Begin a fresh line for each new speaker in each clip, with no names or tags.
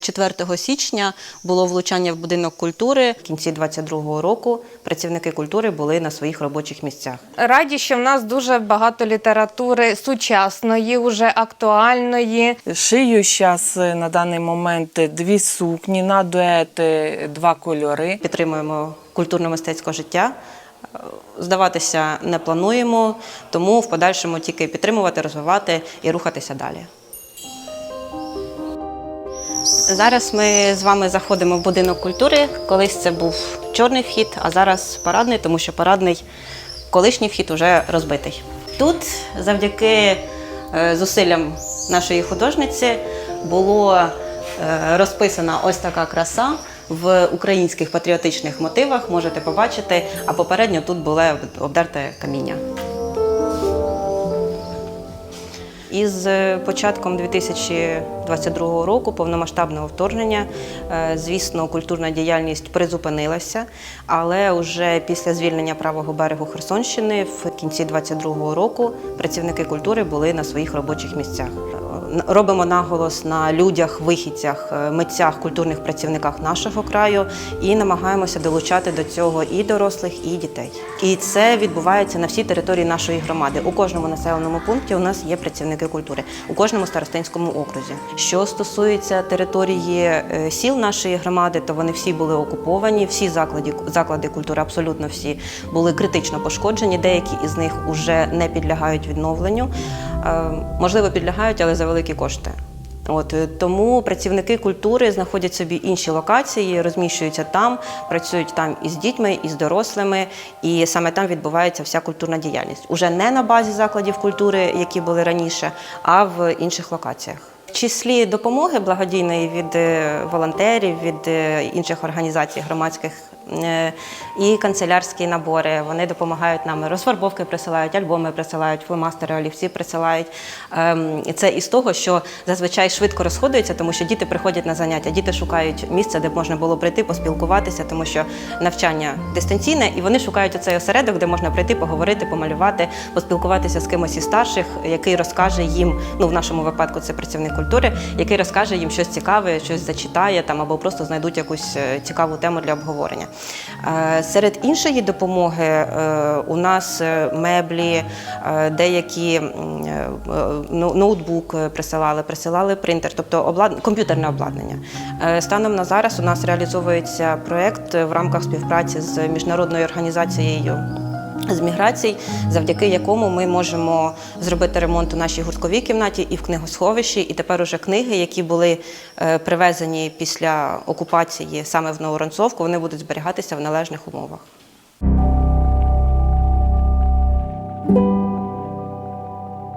4 січня було влучання в будинок культури. В кінці 22-го року працівники культури були на своїх робочих місцях.
Раді, що в нас дуже багато літератури сучасної, уже актуальної.
Шию зараз на даний момент дві сукні на дует, е, два кольори.
Підтримуємо культурно-мистецьке життя. Е, Здаватися не плануємо, тому в подальшому тільки підтримувати, розвивати і рухатися далі. Зараз ми з вами заходимо в будинок культури. Колись це був чорний вхід, а зараз парадний, тому що парадний колишній вхід вже розбитий. Тут завдяки е, зусиллям нашої художниці було е, розписана ось така краса в українських патріотичних мотивах. Можете побачити, а попередньо тут було обдерте каміння. Із е, початком 2022 року повномасштабного вторгнення, е, звісно, культурна діяльність призупинилася, але вже після звільнення правого берегу Херсонщини в кінці 2022 року працівники культури були на своїх робочих місцях. Робимо наголос на людях, вихідцях, е, митцях, культурних працівниках нашого краю і намагаємося долучати до цього і дорослих, і дітей. І це відбувається на всій території нашої громади. У кожному населеному пункті у нас є працівники культури, у кожному старостинському окрузі. Що стосується території е, сіл нашої громади, то вони всі були окуповані. Всі заклади, заклади культури, абсолютно всі були критично пошкоджені. Деякі із них вже не підлягають відновленню. Е, Можливо, підлягають, але за великі кошти. От е, тому працівники культури знаходять собі інші локації, розміщуються там, працюють там із дітьми, із дорослими, і саме там відбувається вся культурна діяльність. Уже не на базі закладів культури, які були раніше, а в інших локаціях. В числі допомоги благодійної від е, волонтерів, від інших організацій громадських і канцелярські набори. Вони допомагають нам розфарбовки присилають, альбоми присилають, фломастери, олівці присилають. Ем, Це із того, що зазвичай швидко розходується, тому що діти приходять на заняття, діти шукають місце, де б можна було прийти, поспілкуватися, тому що навчання дистанційне, і вони шукають оцей осередок, де можна прийти, поговорити, помалювати, поспілкуватися з кимось із старших, який розкаже їм, ну в нашому випадку це працівник культури, який розкаже їм щось цікаве, щось зачитає там або просто знайдуть якусь е, цікаву тему для обговорення. Е, Серед іншої допомоги е, у нас е, меблі, деякі ну- ноутбук присилали, присилали принтер, тобто облад... комп'ютерне обладнання. Станом на зараз у нас реалізовується проєкт в рамках співпраці з міжнародною організацією. З міграцій, завдяки якому ми можемо зробити ремонт у нашій гуртковій кімнаті і в книгосховищі. І тепер уже книги, які були е, привезені після окупації саме в Новоронцовку, вони будуть зберігатися в належних умовах.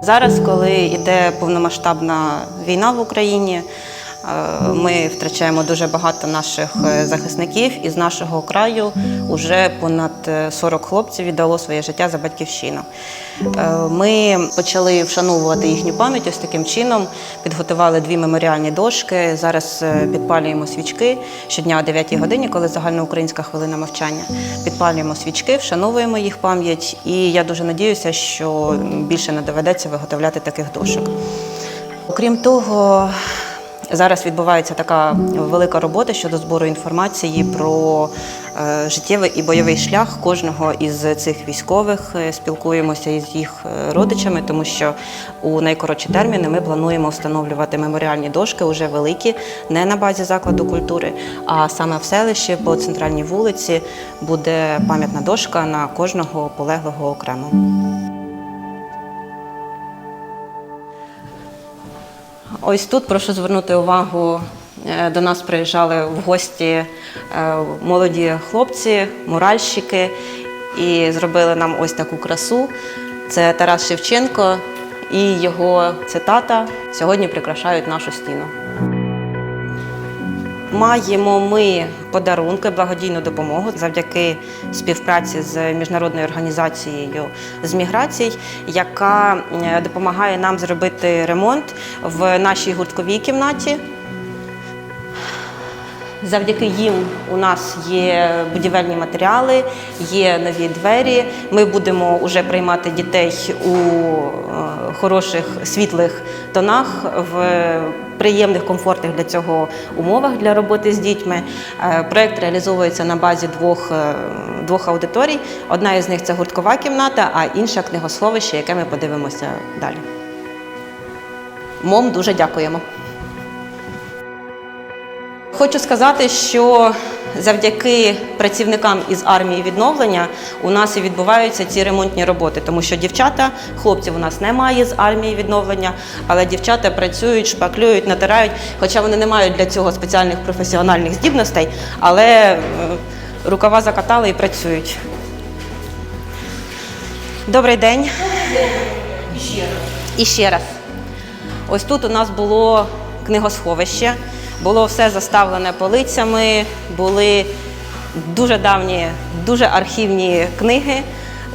Зараз, коли йде повномасштабна війна в Україні, ми втрачаємо дуже багато наших е, захисників. Із нашого краю вже понад е, 40 хлопців віддало своє життя за батьківщину. Е, Ми почали вшановувати їхню пам'ять ось таким чином. Підготували дві меморіальні дошки. Зараз е, підпалюємо свічки щодня о 9 годині, коли загальноукраїнська хвилина мовчання. Підпалюємо свічки, вшановуємо їх пам'ять. І я дуже надіюся, що більше не доведеться виготовляти таких дошок. Окрім того, зараз відбувається така велика робота щодо збору інформації про е, життєвий і бойовий шлях кожного із цих військових. Е, Спілкуємося із їх е, родичами, тому що у найкоротші терміни ми плануємо встановлювати меморіальні дошки уже великі, не на базі закладу культури, а саме в селищі по центральній вулиці буде пам'ятна дошка на кожного полеглого окремо. Ось тут прошу звернути увагу. е, До нас приїжджали в гості е, молоді хлопці, муральщики, і зробили нам ось таку красу. Це Тарас Шевченко і його цитата сьогодні прикрашають нашу стіну. Маємо ми подарунки, благодійну допомогу завдяки співпраці з міжнародною організацією з міграцій, яка е, допомагає нам зробити ремонт в нашій гуртковій кімнаті. Завдяки їм у нас є будівельні матеріали, є нові двері. Ми будемо вже приймати дітей у е, хороших світлих тонах, в приємних, комфортних для цього умовах для роботи з дітьми. Е, Проект реалізовується на базі двох, е, двох аудиторій. Одна із них це гурткова кімната, а інша книгосховище, яке ми подивимося далі. Мом дуже дякуємо. Хочу сказати, що завдяки працівникам із армії відновлення у нас і відбуваються ці ремонтні роботи, тому що дівчата, хлопців у нас немає з армії відновлення, але дівчата працюють, шпаклюють, натирають, хоча вони не мають для цього спеціальних професіональних здібностей, але е, рукава закатали і працюють. Добрий день. І ще раз. І ще раз. Ось тут у нас було книгосховище, було все заставлене полицями, були дуже давні, дуже архівні книги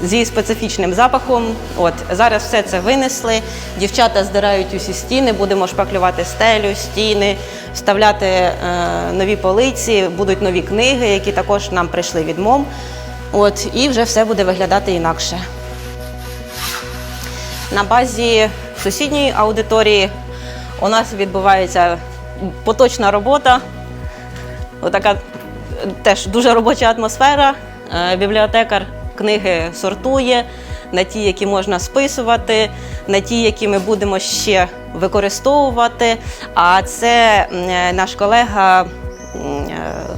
зі специфічним запахом. От зараз все це винесли. Дівчата здирають усі стіни, будемо шпаклювати стелю, стіни, вставляти е, нові полиці, будуть нові книги, які також нам прийшли від МОМ. От, і вже все буде виглядати інакше. На базі сусідньої аудиторії у нас відбувається поточна робота. Отака е, теж дуже робоча атмосфера. Е, Бібліотекар книги сортує на ті, які можна списувати, на ті, які ми будемо ще використовувати. А це е, наш колега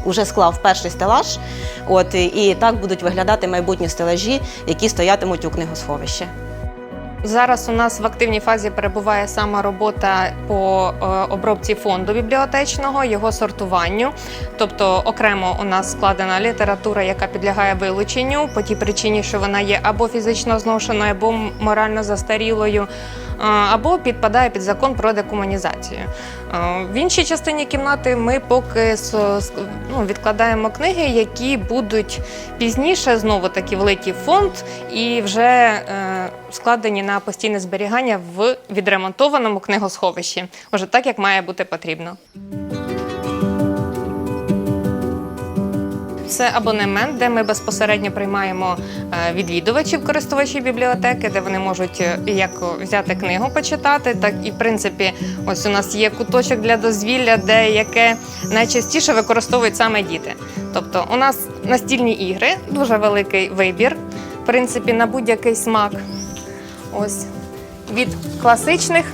вже склав перший стелаж. От, і так будуть виглядати майбутні стелажі, які стоятимуть у книгосховищі.
Зараз у нас в активній фазі перебуває сама робота по е, обробці фонду бібліотечного, його сортуванню. Тобто окремо у нас складена література, яка підлягає вилученню по тій причині, що вона є або фізично зношеною, або морально застарілою. е, Або підпадає під закон про декомунізацію. Е, В іншій частині кімнати ми поки ну, відкладаємо книги, які будуть пізніше знову таки влиті в фонд і вже складені на постійне зберігання в відремонтованому книгосховищі, вже так як має бути потрібно. Це абонемент, де ми безпосередньо приймаємо е, відвідувачів, користувачів бібліотеки, де вони можуть е, як взяти книгу почитати, так і в принципі, ось у нас є куточок для дозвілля, де яке найчастіше використовують саме діти. Тобто, у нас настільні ігри, дуже великий вибір, в принципі, на будь-який смак. Ось від класичних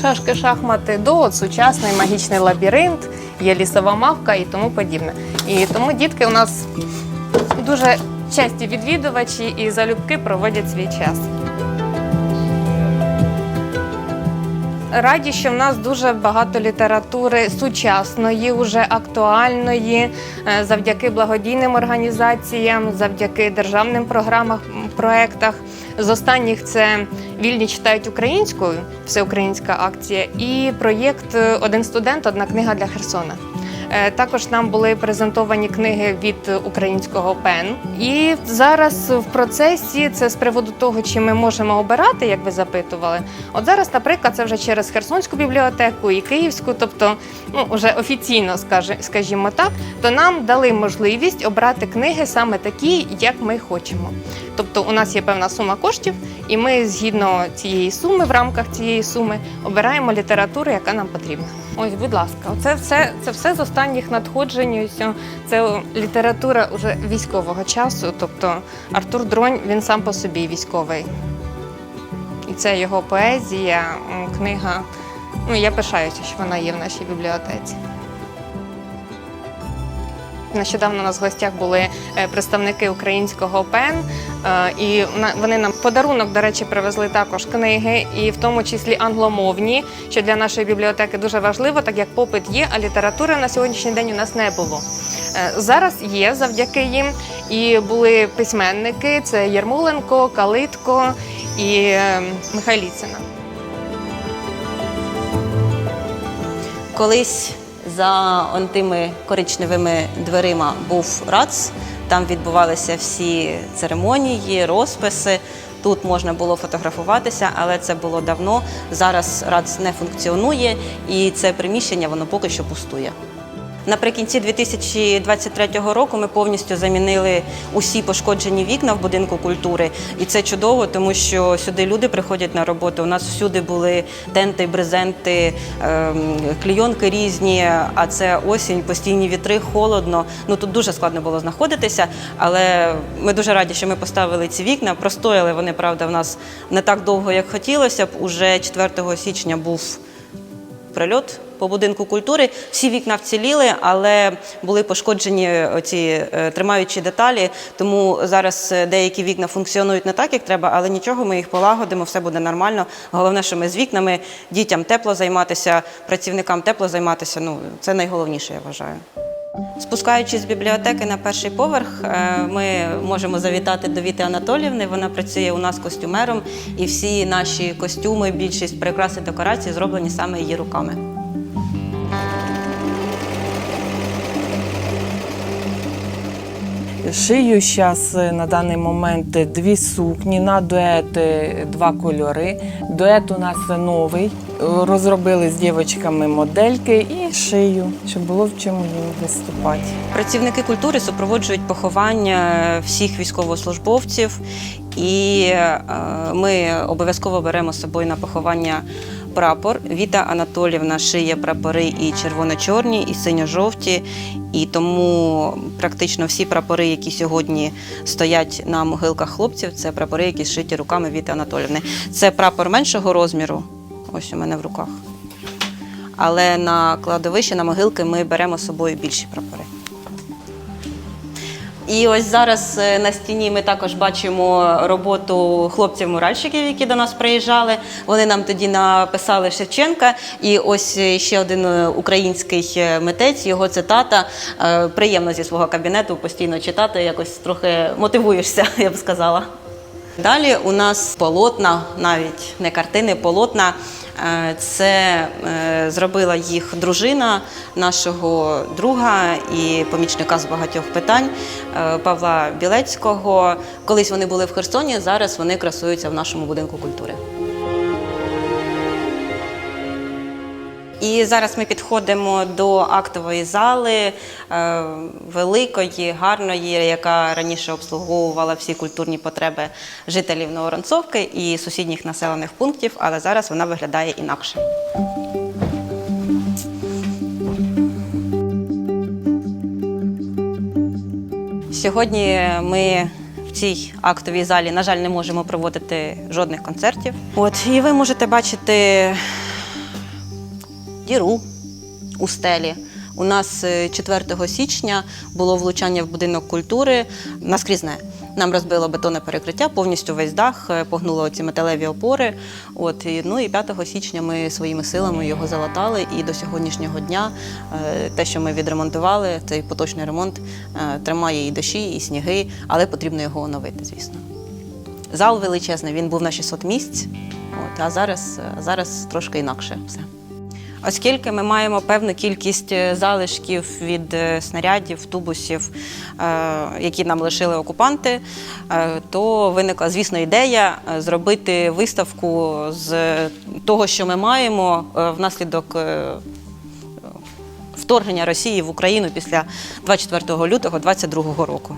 шашки шахмати до от сучасний магічний лабіринт, є лісова мавка і тому подібне. І тому дітки у нас дуже часті відвідувачі і залюбки проводять свій час. Раді, що в нас дуже багато літератури сучасної, уже актуальної, е, завдяки благодійним організаціям, завдяки державним програмам, проектах. З останніх це Вільні читають українською, всеукраїнська акція, і проєкт Один студент, одна книга для Херсона. Е, Також нам були презентовані книги від українського ПЕН. І зараз в процесі це з приводу того, чи ми можемо обирати, як ви запитували. От зараз, наприклад, це вже через Херсонську бібліотеку і Київську, тобто ну вже офіційно скажімо так, то нам дали можливість обрати книги саме такі, як ми хочемо. Тобто, у нас є певна сума коштів, і ми згідно цієї суми, в рамках цієї суми, обираємо літературу, яка нам потрібна. Ось, будь ласка, це все, це все з останніх надходжень. Це література уже військового часу. Тобто Артур Дронь він сам по собі військовий. І це його поезія, книга. Ну, я пишаюся, що вона є в нашій бібліотеці. Нещодавно у нас в гостях були е, представники українського ПЕН, е, і вони нам подарунок, до речі, привезли також книги, і в тому числі англомовні, що для нашої бібліотеки дуже важливо, так як попит є, а літератури на сьогоднішній день у нас не було. Е, Зараз є завдяки їм. І були письменники: це Єрмоленко, Калитко і Михайліцина.
Колись за тими коричневими дверима був РАЦ, там відбувалися всі церемонії, розписи. Тут можна було фотографуватися, але це було давно. Зараз РАЦ не функціонує, і це приміщення воно поки що пустує. Наприкінці 2023 року ми повністю замінили усі пошкоджені вікна в будинку культури, і це чудово, тому що сюди люди приходять на роботу. У нас всюди були тенти, брезенти, ем, клійонки різні. А це осінь, постійні вітри, холодно. Ну тут дуже складно було знаходитися, але ми дуже раді, що ми поставили ці вікна. Простояли вони, правда, в нас не так довго, як хотілося б. Уже 4 січня був прильот по будинку культури. Всі вікна вціліли, але були пошкоджені ці е, тримаючі деталі. Тому зараз е, деякі вікна функціонують не так, як треба, але нічого, ми їх полагодимо, все буде нормально. Головне, що ми з вікнами, дітям тепло займатися, працівникам тепло займатися. Ну це найголовніше, я вважаю. Спускаючись з бібліотеки на перший поверх, е, ми можемо завітати до Віти Анатоліївни. Вона працює у нас костюмером, і всі наші костюми, більшість прикрас і декорацій зроблені саме її руками.
Шию зараз на даний момент дві сукні, на дует е, два кольори. Дует у нас новий. Розробили з дівчатками модельки і шию, щоб було в чому їм виступати.
Працівники культури супроводжують поховання всіх військовослужбовців, і е, ми обов'язково беремо з собою на поховання прапор. Віта Анатолівна шиє прапори і червоно-чорні, і синьо-жовті. І тому практично всі прапори, які сьогодні стоять на могилках хлопців, це прапори, які зшиті руками Віти Анатолівни. Це прапор меншого розміру, ось у мене в руках. Але на кладовище, на могилки ми беремо з собою більші прапори. І ось зараз е, на стіні ми також бачимо роботу хлопців-муральщиків, які до нас приїжджали. Вони нам тоді написали Шевченка. І ось е, ще один е, український митець, його цитата. Приємно зі свого кабінету постійно читати, якось трохи мотивуєшся, я б сказала. Далі у нас полотна, навіть не картини, полотна. Е, Це е, зробила їх дружина нашого друга і помічника з багатьох питань е, Павла Білецького. Колись вони були в Херсоні, зараз вони красуються в нашому будинку культури. І зараз ми підходимо до актової зали е, великої, гарної, яка раніше обслуговувала всі культурні потреби жителів Новоронцовки і сусідніх населених пунктів, але зараз вона виглядає інакше. Сьогодні ми в цій актовій залі, на жаль, не можемо проводити жодних концертів. От і ви можете бачити діру у стелі. У нас е, 4 січня було влучання в будинок культури наскрізне. Нам розбило бетонне перекриття, повністю весь дах, е, погнуло ці металеві опори. От, ну і 5 січня ми своїми силами його залатали. І до сьогоднішнього дня е, те, що ми відремонтували, цей поточний ремонт е, тримає і дощі, і сніги, але потрібно його оновити, звісно. Зал величезний, він був на 600 місць, от, а зараз, е, зараз трошки інакше все. Оскільки ми маємо певну кількість е, залишків від е, снарядів, тубусів, е, які нам лишили окупанти, то виникла, звісно, ідея зробити виставку з того, що ми маємо внаслідок вторгнення Росії в Україну після 24 лютого 2022 року.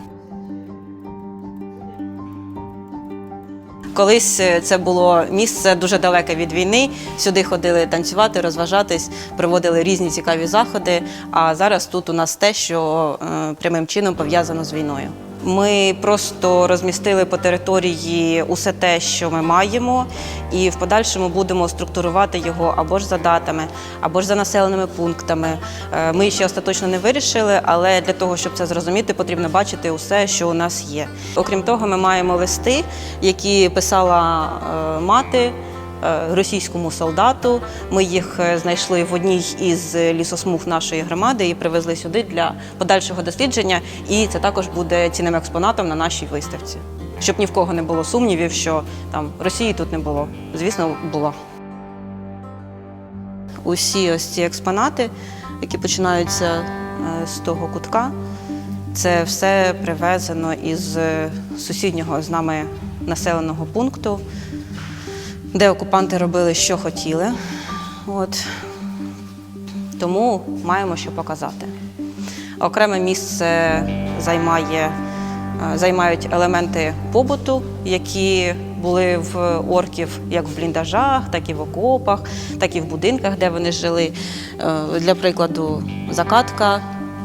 Колись е, це було місце дуже далеке від війни. Сюди ходили танцювати, розважатись, проводили різні цікаві заходи. А зараз тут у нас те, що е, прямим чином пов'язано з війною. Ми просто розмістили по території усе те, що ми маємо, і в подальшому будемо структурувати його або ж за датами, або ж за населеними пунктами. Е, Ми ще остаточно не вирішили, але для того, щоб це зрозуміти, потрібно бачити усе, що у нас є. Окрім того, ми маємо листи, які писала е, мати. Е, Російському солдату ми їх е, знайшли в одній із лісосмуг нашої громади і привезли сюди для подальшого дослідження. І це також буде цінним експонатом на нашій виставці, щоб ні в кого не було сумнівів, що там Росії тут не було. Звісно, було. Усі ось ці експонати, які починаються е, з того кутка, це все привезено із сусіднього з нами населеного пункту, де окупанти робили, що хотіли. От. Тому маємо що показати. Окреме місце займає, е, займають елементи побуту, які були в орків як в бліндажах, так і в окопах, так і в будинках, де вони жили. Е, Для прикладу, закатка,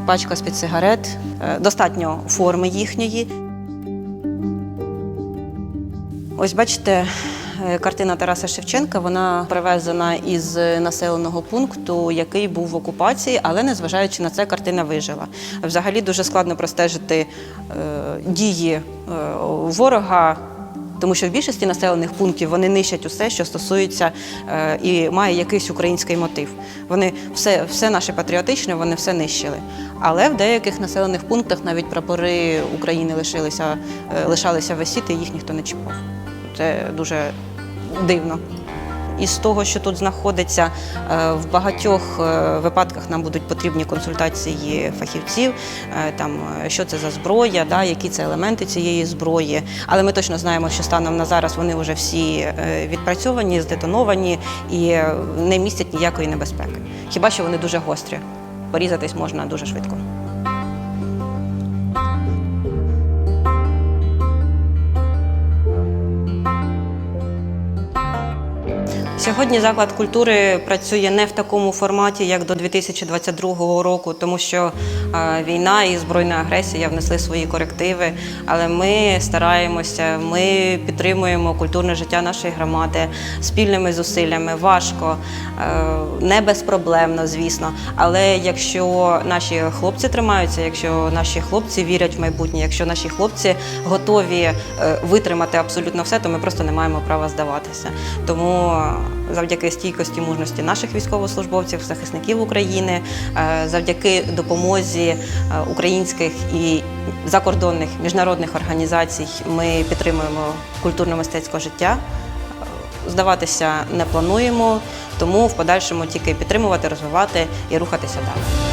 пачка з-під сигарет, е, достатньо форми їхньої. Ось бачите, картина Тараса Шевченка. Вона привезена із населеного пункту, який був в окупації, але незважаючи на це, картина вижила. Взагалі дуже складно простежити е, дії е, ворога. Тому що в більшості населених пунктів вони нищать усе, що стосується е, і має якийсь український мотив. Вони все, все наше патріотичне, вони все нищили. Але в деяких населених пунктах навіть прапори України лишилися, е, лишалися висіти, їх ніхто не чіпав. Це дуже дивно. Із того, що тут знаходиться, е, в багатьох е, випадках нам будуть потрібні консультації фахівців, е, там що це за зброя, да, які це елементи цієї зброї. Але ми точно знаємо, що станом на зараз вони вже всі відпрацьовані, здетоновані і не містять ніякої небезпеки. Хіба що вони дуже гострі. Порізатись можна дуже швидко. Сьогодні заклад культури працює не в такому форматі, як до 2022 року, тому що е, війна і збройна агресія внесли свої корективи. Але ми стараємося, ми підтримуємо культурне життя нашої громади спільними зусиллями. Важко, е, не безпроблемно, звісно. Але якщо наші хлопці тримаються, якщо наші хлопці вірять в майбутнє, якщо наші хлопці готові е, витримати абсолютно все, то ми просто не маємо права здаватися. Тому завдяки стійкості мужності наших військовослужбовців, захисників України, е, завдяки допомозі е, українських і закордонних міжнародних організацій, ми підтримуємо культурно-мистецьке життя. Е, Здаватися не плануємо, тому в подальшому тільки підтримувати, розвивати і рухатися далі.